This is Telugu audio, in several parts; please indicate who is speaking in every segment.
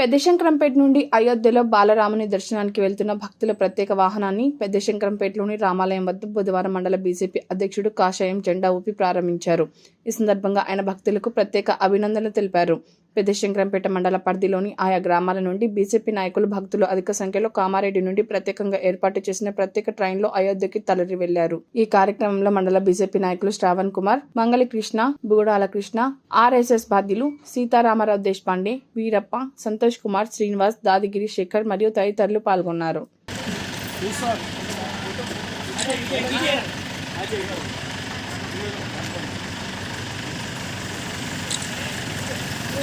Speaker 1: పెద్దశంకరంపేట నుండి అయోధ్యలో బాలరాముని దర్శనానికి వెళ్తున్న భక్తుల ప్రత్యేక వాహనాన్ని పెద్దశంకరంపేటలోని రామాలయం వద్ద బుధవారం మండల బీజేపీ అధ్యక్షుడు కాషాయం జెండా ఊపి ప్రారంభించారు. ఈ సందర్భంగా ఆయన భక్తులకు ప్రత్యేక అభినందనలు తెలిపారు. పెద్దశంకరంపేట మండల పరిధిలోని ఆయా గ్రామాల నుండి బీజేపీ నాయకులు భక్తులు అధిక సంఖ్యలో కామారెడ్డి నుండి ప్రత్యేకంగా ఏర్పాటు చేసిన ప్రత్యేక ట్రైన్లో అయోధ్యకి తలరి వెళ్ళారు. ఈ కార్యక్రమంలో మండల బీజేపీ నాయకులు శ్రావణ్ కుమార్ మంగళి కృష్ణ బుగడాల కృష్ణ ఆర్ఎస్ఎస్ బాధ్యులు సీతారామరావు దేశపాండే వీరప్ప సంతోష్ కుమార్ శ్రీనివాస్ దాదిగిరి శేఖర్ మరియు తదితరులు పాల్గొన్నారు.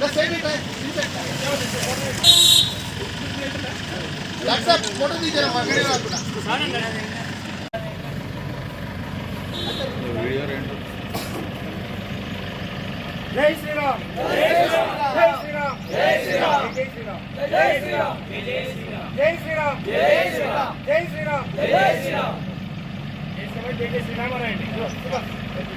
Speaker 2: Let's save it, man.
Speaker 3: జై శ్రీరామ్ జై శ్రీరామ్ జై శ్రీరామ్ జై శ్రీరామ్ జై శ్రీరామ్ జై శ్రీరామ్ జై శ్రీరామ్ జై శ్రీరామ్ జై శ్రీరామ్ జై శ్రీరామ్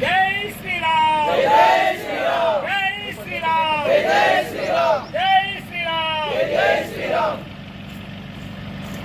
Speaker 3: జై శ్రీరామ్ జై శ్రీరామ్ జై శ్రీరామ్ జై శ్రీరామ్ జై శ్రీరామ్ జై శ్రీరామ్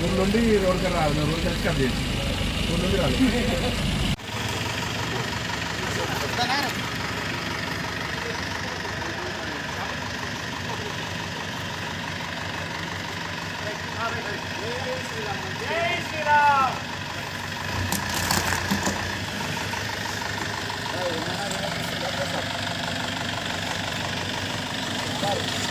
Speaker 4: ఊరు నుండి రోడ్కి రాదు రోడ్ కలిసి కట్ చేసి ఊరు నుండి రాదు
Speaker 3: జై శ్రీరామ్.
Speaker 2: జై Thank you.